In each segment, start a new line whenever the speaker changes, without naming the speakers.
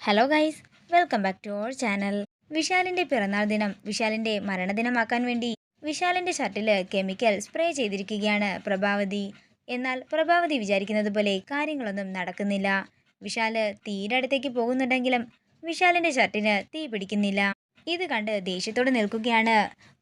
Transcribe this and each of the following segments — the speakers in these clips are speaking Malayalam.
Hello guys welcome back to our channel വിശാലിന്റെ പിറന്നാൾ ദിനം വിശാലിന്റെ മരണദിനമാക്കാൻ വേണ്ടി വിശാലിന്റെ ഷർട്ടിൽ കെമിക്കൽ സ്പ്രേ ചെയ്തിരിക്കുകയാണ് പ്രഭാവതി. എന്നാൽ പ്രഭാവതി വിചാരിക്കുന്നത് പോലെ കാര്യങ്ങളൊന്നും നടക്കുന്നില്ല. വിശാൽ തീരെ അടുത്തേക്ക് പോകുന്നുണ്ടെങ്കിലും വിശാലിന്റെ ഷർട്ടിന് തീ പിടിക്കുന്നില്ല. ഇത് കണ്ട് ദേഷ്യത്തോടെ നിൽക്കുകയാണ്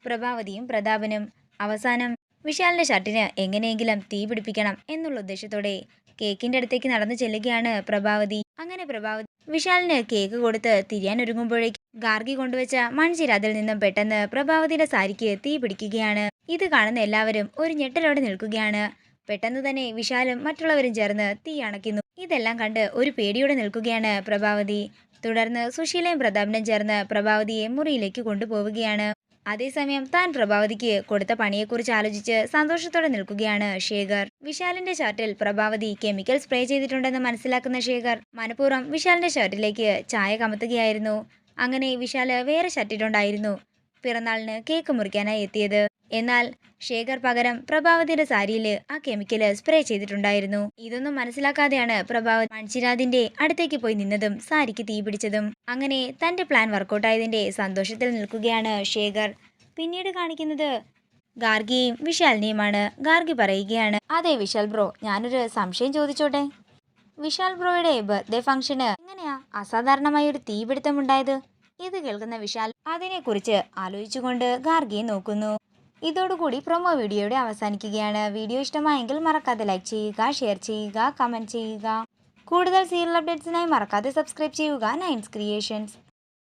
പ്രഭാവതിയും പ്രതാപനും. അവസാനം വിശാലിന്റെ ഷർട്ടിന് എങ്ങനെയെങ്കിലും തീ പിടിപ്പിക്കണം എന്നുള്ള ഉദ്ദേശത്തോടെ കേക്കിന്റെ അടുത്തേക്ക് നടന്നു ചെല്ലുകയാണ് പ്രഭാവതി. അങ്ങനെ പ്രഭാവതി വിശാലിന് കേക്ക് കൊടുത്ത് തിരിയാൻ ഒരുങ്ങുമ്പോഴേക്ക് ഗാർഗി കൊണ്ടുവച്ച മൺചിര അതിൽ നിന്നും പെട്ടെന്ന് പ്രഭാവതിയുടെ സാരിക്ക് തീ പിടിക്കുകയാണ്. ഇത് കാണുന്ന എല്ലാവരും ഒരു ഞെട്ടലോടെ നിൽക്കുകയാണ്. പെട്ടെന്ന് തന്നെ വിശാലും മറ്റുള്ളവരും ചേർന്ന് തീ അണയ്ക്കുന്നു. ഇതെല്ലാം കണ്ട് ഒരു പേടിയോടെ നിൽക്കുകയാണ് പ്രഭാവതി. തുടർന്ന് സുശീലയും പ്രതാപനും ചേർന്ന് പ്രഭാവതിയെ മുറിയിലേക്ക് കൊണ്ടുപോവുകയാണ്. അതേസമയം താൻ പ്രഭാവതിക്ക് കൊടുത്ത പണിയെക്കുറിച്ച് ആലോചിച്ച് സന്തോഷത്തോടെ നിൽക്കുകയാണ് ശേഖർ. വിശാലിന്റെ ഷർട്ടിൽ പ്രഭാവതി കെമിക്കൽ സ്പ്രേ ചെയ്തിട്ടുണ്ടെന്ന് മനസ്സിലാക്കുന്ന ശേഖർ മനഃപൂർവം വിശാലിന്റെ ഷർട്ടിലേക്ക് ചായ കമത്തുകയായിരുന്നു. അങ്ങനെ വിശാൽ വേറെ ഷർട്ടിട്ടുണ്ടായിരുന്നു. പിറന്നാളിന് കേക്ക് മുറിക്കാനായി എത്തിയത്. എന്നാൽ ശേഖർ പകരം പ്രഭാവതിയുടെ സാരിയിൽ ആ കെമിക്കൽ സ്പ്രേ ചെയ്തിട്ടുണ്ടായിരുന്നു. ഇതൊന്നും മനസ്സിലാക്കാതെയാണ് പ്രഭാവതി മൺചിരാദിന്റെ അടുത്തേക്ക് പോയി നിന്നതും സാരിക്ക് തീ പിടിച്ചതും. അങ്ങനെ തന്റെ പ്ലാൻ വർക്കൗട്ടായതിന്റെ സന്തോഷത്തിൽ നിൽക്കുകയാണ് ശേഖർ. പിന്നീട് കാണിക്കുന്നത് ഗാർഗിയും വിശാലിനെയുമാണ്. ഗാർഗി പറയുകയാണ് അതെ വിശാൽ ബ്രോ ഞാനൊരു സംശയം ചോദിച്ചോട്ടെ? വിശാൽ ബ്രോയുടെ ബർത്ത്ഡേ ഫംഗ്ഷന് എങ്ങനെയാ അസാധാരണമായ ഒരു തീപിടുത്തമുണ്ടായത് ഇത് കേൾക്കുന്ന വിശാൽ അതിനെക്കുറിച്ച് ആലോചിച്ചുകൊണ്ട് ഗാർഗിയെ നോക്കുന്നു. ഇതോടുകൂടി പ്രൊമോ വീഡിയോയുടെ അവസാനിക്കുകയാണ്. വീഡിയോ ഇഷ്ടമായെങ്കിൽ മറക്കാതെ ലൈക്ക് ചെയ്യുക ഷെയർ ചെയ്യുക കമന്റ് ചെയ്യുക. കൂടുതൽ സീരിയൽ അപ്ഡേറ്റ്സിനായി മറക്കാതെ സബ്സ്ക്രൈബ് ചെയ്യുക. നയൻസ് ക്രിയേഷൻസ്